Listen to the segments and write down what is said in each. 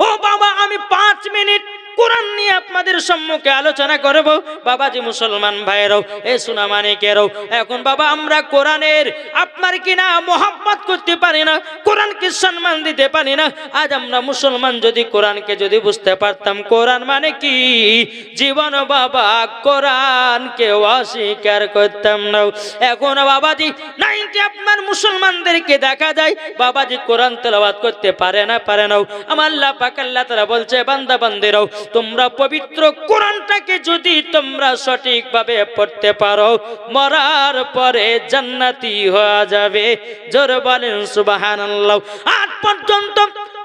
ও বাবা আমি পাঁচ মিনিট কোরআন নিয়ে আপনাদের সম্মুখে আলোচনা করব। বাবাজি মুসলমান ভাইয়েরাও, এ সুনামানিকেরও এখন বাবা, আমরা কোরআনের আপনার কিনা মোহাম্মত করতে পারি না, কোরআনকে সম্মান দিতে পারি না, আজ আমরা মুসলমান যদি কোরআনকে যদি বুঝতে পারতাম, কোরআন মানে কি? জীবন বাবা, কোরআনকে অস্বীকার করতাম না। এখন বাবাজি নাইনটি আপনার মুসলমানদেরকে দেখা যায়, বাবাজি কোরআন তেলাওয়াত করতে পারে না পারে না। আমার আল্লাহ পাক আল্লাহ তারা বলছে, বান্দা, বান্দিরাও তোমরা পবিত্র কোরআনটাকে যদি তোমরা সঠিকভাবে পড়তে পারো, মরার পরে জান্নাতি হওয়া যাবে। জোর বলেন সুবহানাল্লাহ। আজ পর্যন্ত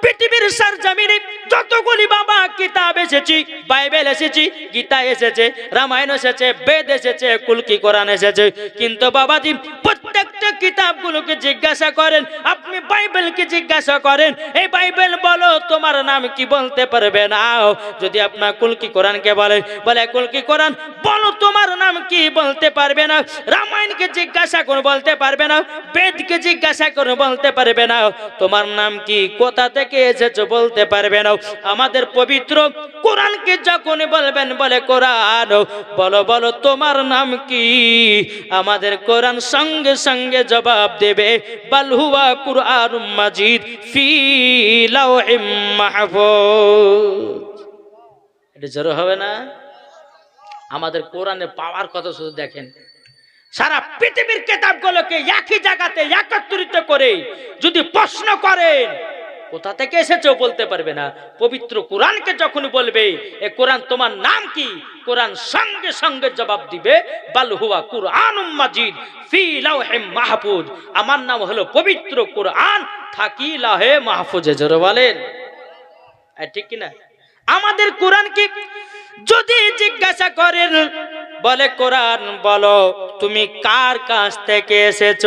পৃথিবীর সার জামিনে যতগুলি বাবা কিতাব এসেছি, বাইবেল এসেছি, গীতা এসেছে, রামায়ণ এসেছে, বেদ এসেছে, কুলকি কোরআন এসেছে। কিন্তু বাবাজি, প্রত্যেকটা কিতাবগুলোকে জিজ্ঞাসা করেন, আপনি বাইবেলকে জিজ্ঞাসা করেন? এই বাইবেল বলো, তোমার নাম কি বলতে পারবে না? যদি আপনার কুলকি কোরআনকে বলে বলে, কুলকি কোরআন, বলো তোমার নাম কি বলতে পারবে না? রামায়ণকে জিজ্ঞাসা করে বলতে পারবে না। বেদকে জিজ্ঞাসা করে বলতে পারবে না। তোমার নাম কি, কোথা থেকে এসেছ বলতে পারবে না। আমাদের পবিত্র কোরআনকে যখন বলবেন, বলে কোরআন, বলো বলো, তোমার নাম কি? আমাদের কোরআন সঙ্গে সঙ্গে জবাব দেবে বালহুয়া কুরআন মাজিদ ফি লাউহিম মাহফুজ। এটা জোর হবে না? আমাদের কোরআনে পাওয়ার কথা শুধু দেখেন। সারা পৃথিবীর কেতাবগুলোকে একই জায়গাতে একত্রিত করে যদি প্রশ্ন করেন কোথা থেকে এসেছ বলতে পারবে না। পবিত্র কোরআনকে যখন বলবে, এ কোরআন তোমার নাম কি? কোরআন সঙ্গে সঙ্গে জবাব দিবে, বাল হুয়া কুরআন মাজিদ মাহফুজ। আমার নাম হলো পবিত্র কোরআন, থাকি লাহে মাহফুজে, জোরে বলেন। ঠিক কিনা আমাদের কোরআন কি? যদি জিজ্ঞাসা করেন, বলে কোরআন, বলো, তুমি কার কাছ থেকে এসেছ?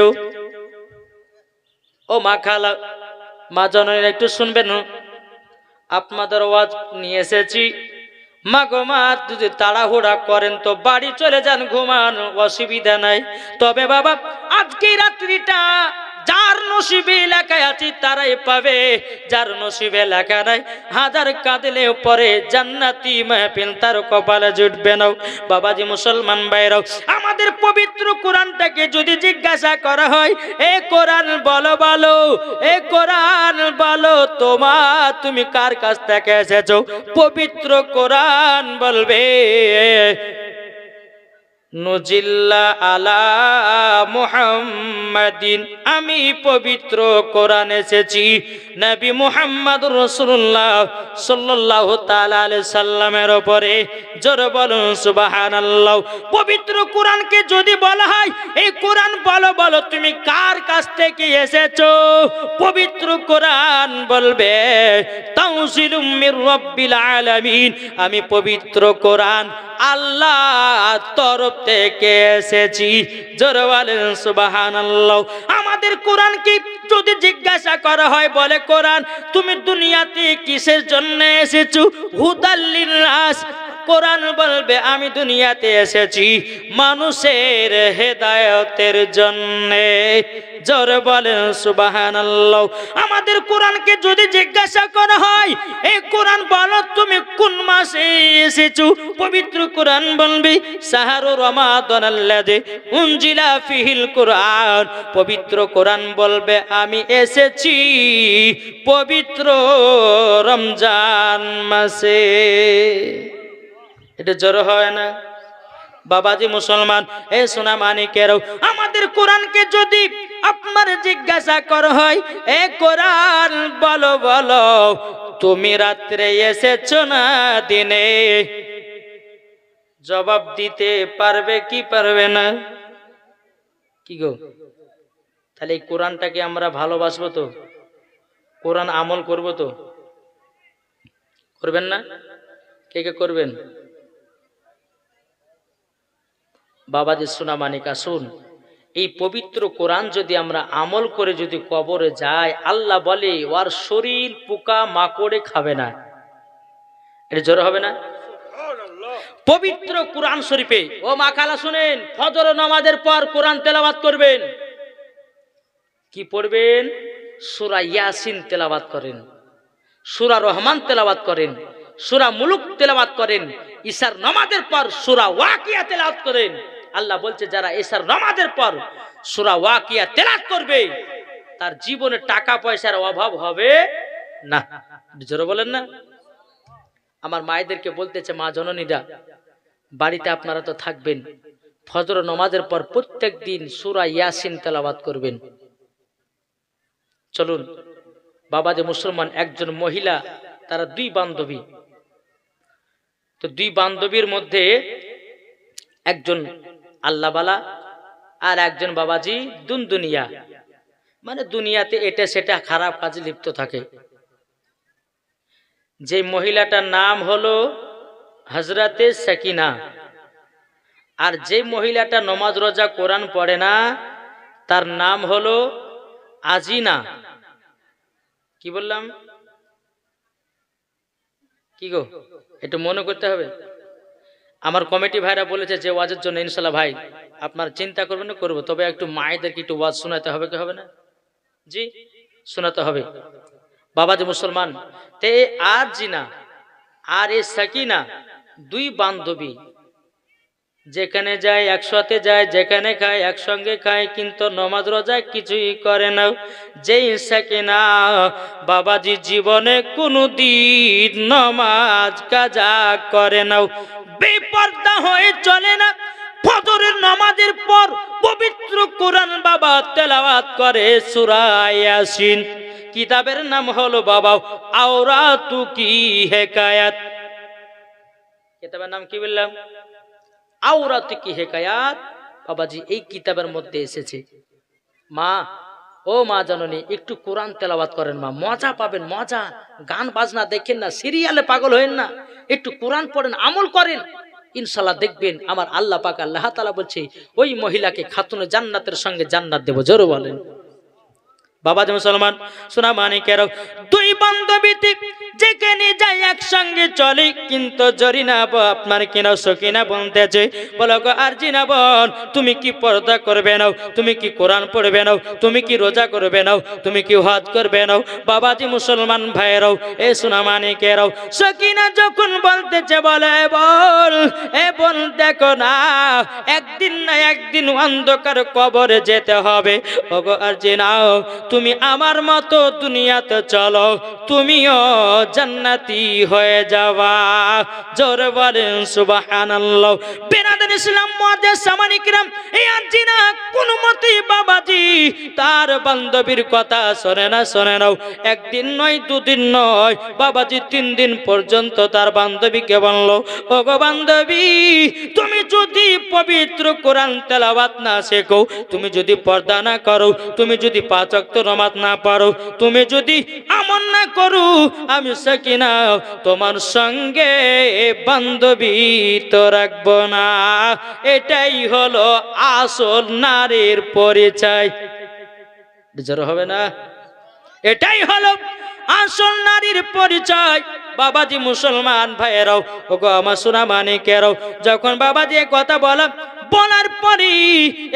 ও মা খালা মা জননীরা একটু শুনবেন আপনাদের ওয়াজ নিয়ে এসেছি। মা গো মা, যদি তাড়াহুড়া করেন তো বাড়ি চলে যান, ঘুমান, অসুবিধা নাই। তবে বাবা আজকে রাত্রিটা যার নসিবে লেখায় আছি তারাই পাবে। যার নসিবে লেখা নাই, হাজার কাঁদলে পরে জান্নাতি মাহফিল তার কপালে জুটবে না। বাবাজি মুসলমান ভাইরাও আমাদের পবিত্র কোরআনটাকে যদি জিজ্ঞাসা করা হয়, এ কোরআন বলো বলো, এ কোরআন বলো তোমা তুমি কার কাছ থেকে এসেছ? পবিত্র কোরআন বলবে নজিল্লা আলা মুহাম্মাদিন। আমি পবিত্র কোরআন এসেছি। নবী মুহাম্মদ রসুল্লাহ সাল্লাহ তাআলা সাল্লামের ওপরে জোর বলুন, সুবহানাল্লাহ। পবিত্র কোরআনকে যদি বলা হয়, এই কোরআন বলো বলো, তুমি কার কাছ থেকে এসেছ? পবিত্র কোরআন বলবে তাউসিলুম মির রাব্বিল আলামিন। আমি পবিত্র কোরআন আল্লাহ তরফ থেকে এসেছি। জোর বলেন সুবহানাল্লাহ। আমাদের কোরআন কি যদি জিজ্ঞাসা করা হয়, বলে কোরআন, তুমি দুনিয়াতে কিসের জন্য এসেছ? হুদাল্লিন নাস কোরআন বলবে, আমি দুনিয়াতে এসেছি মানুষের হেদায়তের জন্য। জোর বলেন, সুবহানাল্লাহ। আমাদের কোরআনকে যদি জিজ্ঞাসা করা হয় এই কোরআন বলো, তুমি কোন মাসে এসেছ? পবিত্র কোরআন বলবি, সাহারু রমাদান আল্লাযী উনজিলা ফিহিল কোরআন। পবিত্র কোরআন বলবে, আমি এসেছি পবিত্র রমজান মাসে। এটা জড়ো হয় না। বাবাজি মুসলমান, এ সোনা মানিকেরও আমাদের কোরআনকে যদি আপনার জিজ্ঞাসা কর হয়, এ কোরআন বলো বলো, তুমি রাত্রে এসেছ না দিনে? জবাব দিতে পারবে কি পারবে না? কি গো? তাহলে এই কোরআনটাকে আমরা ভালোবাসবো তো? কোরআন আমল করব তো? করবেন না? কে কে করবেন? বাবাজি সোনামানিক আসুন এই পবিত্র কোরআন যদি আমরা আমল করে যদি কবরে যাই, আল্লাহ বলে ওর শরীর পোকা মাকড়ে খাবে না। এটা জোর হবে না? পবিত্র কোরআন শরীফে, ও মা খালা শুনেন, ফজর নামাজের পর কোরআন তেলাবাত করবেন। কি পড়বেন? সুরা ইয়াসিন তেলাবাত করেন, সুরা রহমান তেলাওয়াত করেন, সুরা মুলুক তেলাওয়াত করেন, ঈশার নমাজের পর সুরা ওয়াকিয়া তেলাওয়াত করেন। আল্লাহ বলছে, যারা ঈশার নমাজের পর সুরা ওয়াকিয়া তেলাওয়াত করবে, তার জীবনে টাকা পয়সার অভাব হবে না। জোরে বলেন না। আমার মায়েদেরকে বলতেছে, মা জননীরা বাড়িতে আপনারা তো থাকবেন। ফজর নমাজের পর প্রত্যেক দিন সুরা ইয়াসিন তেলাওয়াত করবেন। চলুন, বাবা যে মুসলমান, একজন মহিলা, তারা দুই বান্ধবী। তো দুই বান্ধবীর মধ্যে একজন আল্লাহবালা আর একজন বাবাজি দুন দুনিয়া। মানে দুনিয়াতে এটা সেটা খারাপ কাজে লিপ্ত থাকে। যে মহিলাটার নাম হলো হজরতে সাকিনা। আর যে মহিলাটা নমাজ রোজা কোরআন পড়ে না, তার নাম হলো আজিনা। কি বললাম? কি গো? একটু মনে করতে হবে। আমার কমিটি ভাইরা বলেছে যে ওয়াজের জন্য ইনশাল্লাহ ভাই, আপনার চিন্তা করবেন না, করব। তবে একটু মায়েদেরকে একটু ওয়াজ শোনাতে হবে কি হবে না? জি, শোনাতে হবে। বাবা যে মুসলমান, তে আর জিনা, আর এ সাকিনা, দুই বান্ধবী যেখানে যায় একসাথে যায়, যেখানে খায় একসঙ্গে খায়, কিন্তু নমাজ রোজা কিছুই করে না। যে যেই সাকিনা বাবাজি জীবনে কোনো দিন নমাজ, কাজা করে না। বেপর্দা হয়ে চলে না। ফজরের নামাজের পর পবিত্র কোরআন বাবা তেলাওয়াত করে সূরা ইয়াসিন। কিতাবের নাম হলো বাবা আওরাতু কি হেকায়াত। কিতাবের নাম কি বললাম? আওরাতু কি হেকায়াত? বাবাজি, এই কিতাবের মধ্যে এসেছে। মা, ও মা জাননী, একটু কোরআন তেলাওয়াত করেন মা। মজা পাবেন, মজা। গান বাজনা দেখেন না, সিরিয়ালে পাগল হয়েন না। একটু কোরআন পড়েন, আমল করেন। ইনশাল্লাহ দেখবেন আমার আল্লাহ পাক আল্লাহ তালা বলছে, ওই মহিলাকে খাতুনে জান্নাতের সঙ্গে জান্নাত দেব। জোরে বলেন। বাবা যে মুসলমান, সোনা মানিকের দুই বান্ধবীতে যেখানে যাই একসঙ্গে চলে, কিন্তু জরিনা ব, আপনার কিনা সকিনা বলতেছে বলো গো আর জিনা বোন, তুমি কি পর্দা করবে নাও, তুমি কি কোরআন পড়বে নাও, তুমি কি রোজা করবে নাও, তুমি কি হাত করবে নাও বাবাজি মুসলমান ভাইয়েরাও, এ সোনা মানিকেরাও সকিনা যখন বলতেছে বলে বল, এ বল দেখো না, একদিন না একদিন অন্ধকার কবরে যেতে হবে, ওগো আর জিনাও তুমি আমার মতো দুনিয়াতে চলো, তুমিও জান্নাতি হয়ে যাওয়া। জোর বলেন, সুবহানাল্লাহ। বেনাদের ইসলাম, মহাদেশ, সামানিকরাম, এই আঞ্জিনা কোন মতেই বাবাজি, তার বান্ধবীর কথা শোনে না, শোনে নাও। একদিন নয়, দুদিন নয়, বাবাজি তিন দিন পর্যন্ত তার বান্ধবীকে বলল, ওগো বান্ধবী, তুমি যদি পবিত্র কোরআন তেলাওয়াত না শেখো, তুমি যদি পর্দা না করো, তুমি যদি পাঁচ নামাজ না পারো, তুমি যদি আমন না করো, আমি সাকিনা, তোমার সঙ্গে বান্ধবী তো রাখব না। এটাই হলো আসল নারীর পরিচয়। জোর হবে না? এটাই হলো আসল নারীর পরিচয়। বাবাজি মুসলমান ভাইয়েরাও ও গো আমার সোনা মানিকেরাও যখন বাবাজি কথা বলা বলার পরই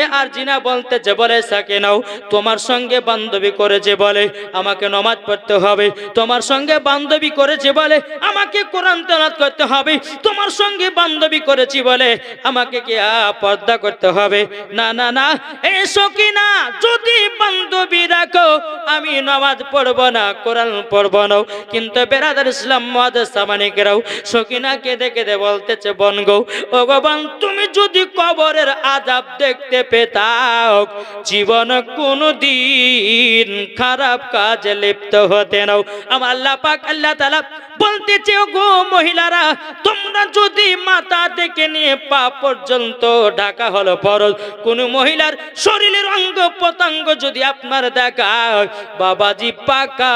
এ আর জিনা বলতে যে বলে, সাকে নাও। তোমার সঙ্গে বান্ধবী করেছে বলে, আমাকে নমাজ পড়তে হবে। তোমার সঙ্গে বান্ধবী করেছে বলে, আমাকে কোরআন তেলাত করতে হবে। তোমার সঙ্গে বান্ধবী করেছি বলে, আমাকে কি পর্দা করতে হবে? না না না এই সকিনা যদি বান্ধবী রাখো, আমি নমাজ পড়ব না, কোরআন পড়ব না। কিন্তু বেরাদার ইসলাম মহাদেশ সামানিকেরাও সকিনা কেঁদে কেঁদে বলতেছে, বন গো ভগবান তুমি যদি কবরের আজাব দেখতে পেতাও জীবন কোনো দিন খারাপ কাজে লিপ্ত হতে নাও। আমার আল্লাহ পাক, আল্লাহ তালা বলতেছে ও গো মহিলারা, তোমরা যদি মাথা থেকে নিয়ে পা পর্যন্ত ঢাকা হলো ফরজ, কোন মহিলার শরীরের অঙ্গ পতঙ্গ যদি আপনার দেখা বাবাজি পাকা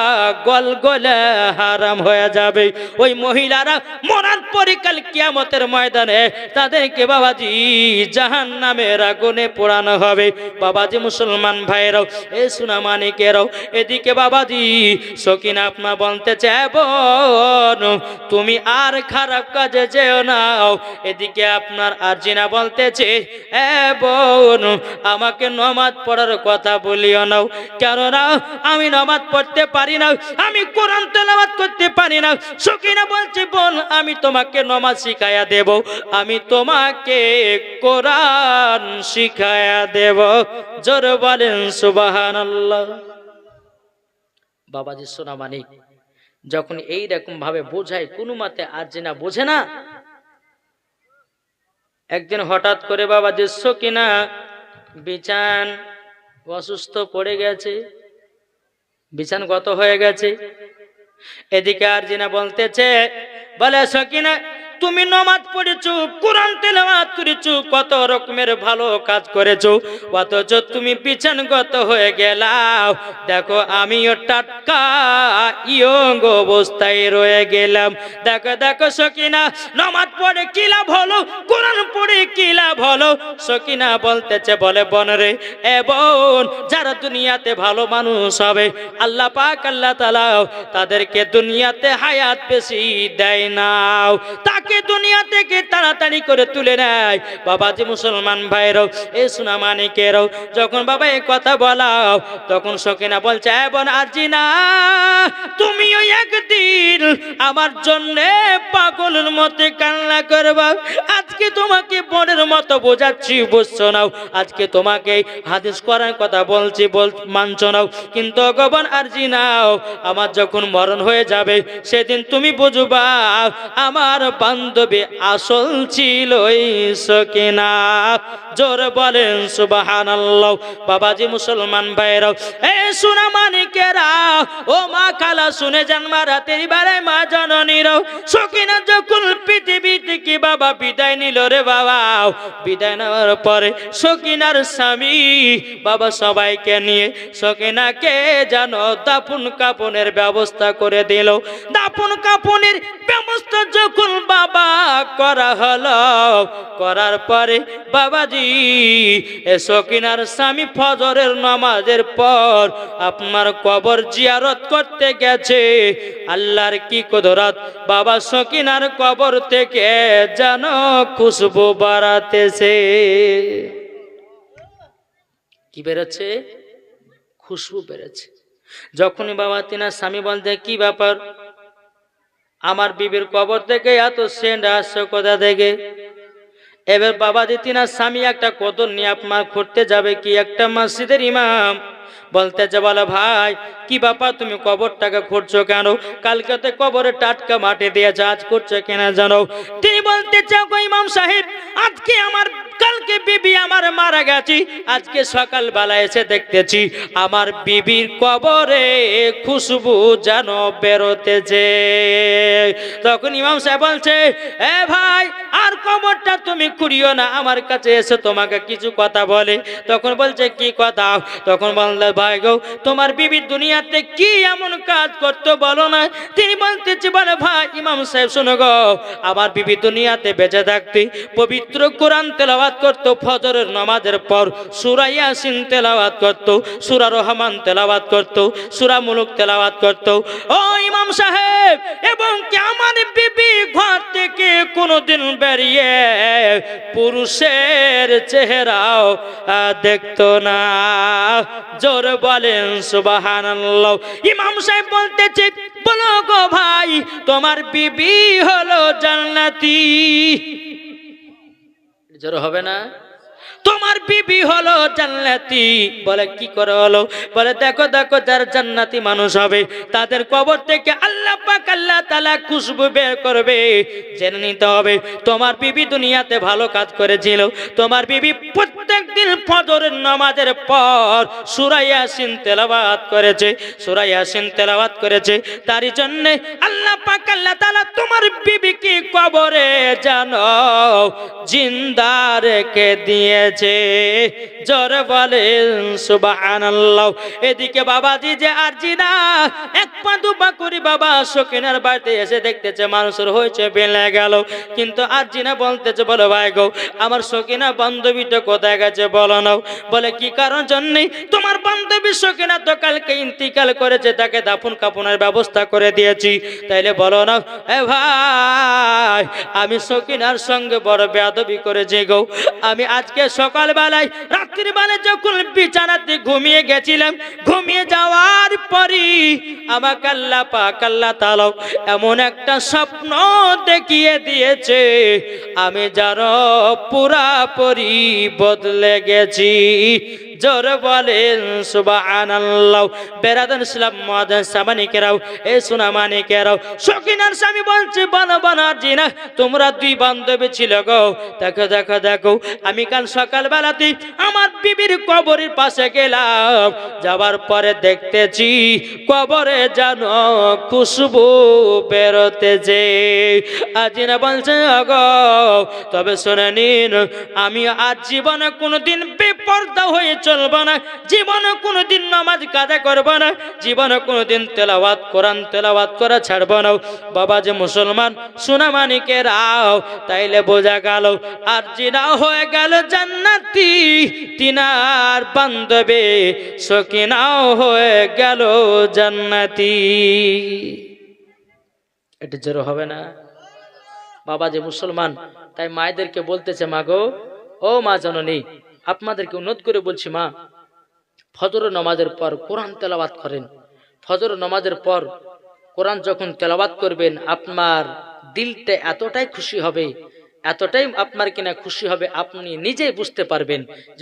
গল গলে হারাম হয়ে যাবে। ওই মহিলারা মরার পরিকাল কিয়ামতের ময়দানে তাদেরকে বাবাজি জাহান নামের আগুনে পোড়ানো হবে। বাবাজি মুসলমান ভাইরাও এ সুনা মানিকেরাও এদিকে বাবাজি সকিনা আপনা বলতে চাইব বোন তুমি আর খারাপ কাজে যেও নাও এদিকে আপনার আর্জিনা বলতেছে, এ বোন, আমাকে নমাজ পড়ার কথা বলিও নাও কেননা আমি নমাজ পড়তে পারি না, আমি কোরআন তেলাওয়াত করতে পারি না। সকিনা বলছে, বোন, আমি তোমাকে নমাজ শিখায়া দেব। আমি তোমাকে কোরআন শিখায়া দেব। জোর বলেন, সুবহানাল্লাহ। বাবাজি সোনা মানিক যখন এই রকম ভাবে বোঝায়, কোনো মতে আর যে না বোঝে না। একদিন হঠাৎ করে বাবা দৃশ্য কিনা বিচান অসুস্থ পড়ে গেছে বিছান গত হয়ে গেছে। এদিকে আর জিনা বলতেছে, বলে সকিনা তুমি নমাজ পড়েছো, কোরআন তেলাওয়াত করেছ, কত রকমের ভালো কাজ করেছ, অথচ তুমি বিছানগত হয়ে গেলাম দেখো, আমিও টাটকা ইয়ং অবস্থায় রয়ে গেলাম। দেখো দেখো, সকিনা, নমাজ পড়ে কি লাভ হলো, কোরআন পড়ে কি লাভ হলো? সকিনা বলতেছে, বলে বনরে বোন, যারা দুনিয়াতে ভালো মানুষ হবে, আল্লাহ পাক, আল্লাহ তালা তাদেরকে দুনিয়াতে হায়াত বেশি দেয় নাও। তাকে দুনিয়া থেকে তাড়াতাড়ি করে তুলে নেয়। বাবাজি মুসলমান ভাইরাও এ সোনা মানিকেরও, যখন বাবা এই কথা বলাও, তখন সকিনা বলছে, "এ বোন আজি না তুমিও একদিন আমার জন্যে পাগলের মতে কান্না করবা। আজকে তোমাকে বোনের মতো বোঝাচ্ছি, বুঝছ নাও? আজকে তোমাকে হাদিস করার কথা বলছি, বল, মানছো নাও? কিন্তু অগবন আরজি নাও। আমার যখন মরণ হয়ে যাবে, সেদিন তুমি বুঝবা, আমার বান্ধবী আসল ছিল সকিনা জোর বলেন সুবাহান বাবাজি মুসলমান ভাইরাও এ সোনা মানিকেরা ও মা খালা, শুনে যান মা রাতের বেলায় মা জননীরাও। সকিনা যখন পৃথিবী থেকে বাবা বিদায় নিল রে বাবা, বিদায় নেওয়ার পরে সকিনার স্বামী বাবা সবাইকে নিয়ে সকিনাকে যেন দাপুন কাপনের ব্যবস্থা করে দিল। দাপুন কাপনের ব্যবস্থা যখন বাবা করা হলো, করার পরে বাবাজি, এ সকিনার স্বামী ফজরের নামাজের পর আপনার কবর জিয়ারত করতে গেছে। আল্লাহর কি কদরাত? বাবা সকিনার কবর থেকে যেন খুশবু বাড়াতেছে। কি বেরোচ্ছে? খুশবু বেরোচ্ছে। যখনই বাবা তিনার স্বামী বলতে, কি ব্যাপার? আমার বিবির কবর থেকে এত সেন্ট আসছে কোথা থেকে? এবার বাবা দিতি না স্বামী একটা কদর নিয়ে আপনার করতে যাবে কি? একটা মসজিদের ইমাম। বলতে যে, বলো ভাই, কি বাপা, তুমি কবর টাকা খুঁড়ছো কেন? কালকাতে কবরে টাটকা মাটি দিয়ে আজ করছ কেনা জানো? তিনি বলতে চাও ইমাম সাহেব, আজকে আমার কালকে বিবি আমার মারা গেছি। আজকে সকালবেলা এসে দেখতেছি আমার বিবির কবরে খুশবু যেন বেরোতেছে। তখন ইমাম সাহেব বলছে, এ ভাই, আর কবরটা তুমি খুঁড়িও না, আমার কাছে এসে তোমাকে কিছু কথা বলে। তখন বলছে, কি কথা? তখন বললে, ভাই গো, তোমার বিবি দুনিয়াতে কি এমন কাজ করতো বলো না? তিনি বলতেছে, বলে ভাই, ইমাম সাহেব, শোনো গো, আমার বিবি দুনিয়াতে বেঁচে থাকতে পবিত্র কোরআন তেলাওয়াত করতো ফজরের নামাজের পর সুরা ইয়াসিন তেলাওয়াত করতো, সুরা রহমান তেলাওয়াত করতো, সুরা মুলুক তেলাওয়াত করতো। ও ইমাম সাহেব, এবং কি আমার বিবি ঘর থেকে কোনোদিন বেরিয়ে পুরুষের চেহারাও দেখতো না। জোর বলেন সুবাহান ইমাম সাহেব বলতেছে, বলো গো ভাই, তোমার বিবি হলো জান্নাতি। জোর হবে না। তোমার বিবি হলো জান্নাতি। বলে, কি করে হলো? বলে, দেখো দেখো, যার জান্নাতি মানুষ হবে, তাদের কবর থেকে আল্লাহ পাক আল্লাহ তাআলা খুশবু বের করবে। জেনে নিতে হবে, তোমার বিবি দুনিয়াতে ভালো কাজ করেছিল। তোমার বিবি প্রত্যেক দিন ফজরের নামাজের পর সূরা ইয়াসিন তেলাওয়াত করেছে, সূরা ইয়াসিন তেলাওয়াত করেছে। তারই জন্য আল্লাহ পাক আল্লাহ তাআলা তোমার বিবিকে কবরে জানো, জিন্দা রেখে দিয়েছে জোর বলেন, সুবহানাল্লাহ। এদিকে বাবাজি যে আর জিনা এক পা দু পা করি বাবা সকিনার বাড়িতে এসে দেখতেছে মানুষের হয়েছে বেলে গেল। কিন্তু আর জিনা বলতেছে, বলো ভাই গো, আমার সকিনা বান্ধবীটা কোথায় গেছে, বলো নাও। বলে, কি কারণ জন্যে? তোমার বান্ধবী সকিনা তো কালকে ইন্তিকাল করেছে, তাকে দাফন কাপনের ব্যবস্থা করে দিয়েছি। তাইলে বলো না এ ভাই, আমি সকিনার সঙ্গে বড় বেয়াদবি করেছি গো। আমি আজকে সকালবেলায় রাত্রির বেলায় যখন বিছানাতে ঘুমিয়ে গেছিলাম, ঘুমিয়ে যাওয়ার পরই আমাকে আল্লাহ পাক, আল্লাহ তালাও এমন একটা স্বপ্ন দেখিয়ে দিয়েছে, আমি যারা পুরাপুরি বদলে গেছি। জোর বলেন, সুবহানাল্লাহ। বেরাদান ইসলাম মাদান সামানিকেরাও, এ সোনা মানিকেরাও। সকিনার স্বামী বলছে, বানা বানার জিনা, তোমরা দুই বান্ধবী ছিল গো। দেখো দেখো দেখো, আমি কাল সকালবেলাতে আমার বিবির কবরের পাশে গেলাম। যাবার পরে দেখতেছি, কবরে যেন খুশবু বেরোতেছে। আজিনা বলছে অগো তবে শুনে নিন, আমি আজ জীবনে কোনোদিন বেপর্দা হয়ে চলবো না, জীবনে কোনোদিন নামাজ কাজা করব না, জীবনে কোনোদিন তেলাওয়াত, কোরআন তেলাওয়াত করা ছাড়বো না। বাবা যে মুসলমান, সোনামানিকে রাও, তাইলে বোঝা গেল, আর জিনা হয়ে গেল জান্নাতি, তিনার বান্ধবে, সকিনাও হয়ে গেল জান্নাতি। এটা জোর হবে না? বাবা যে মুসলমান, তাই মায়েদেরকে বলতেছে, মা গো, ও মা জননী আপনাদেরকে উন্নত করে বলছি, মা, ফজর নমাজের পর কোরআন তেলাওয়াত করেন। ফজর নমাজের পর কোরআন যখন তেলাওয়াত করবেন, আপনার দিলটা এতটাই খুশি হবে, এতটাই আপনার কিনা খুশি হবে, আপনি নিজেই বুঝতে পারবেন যে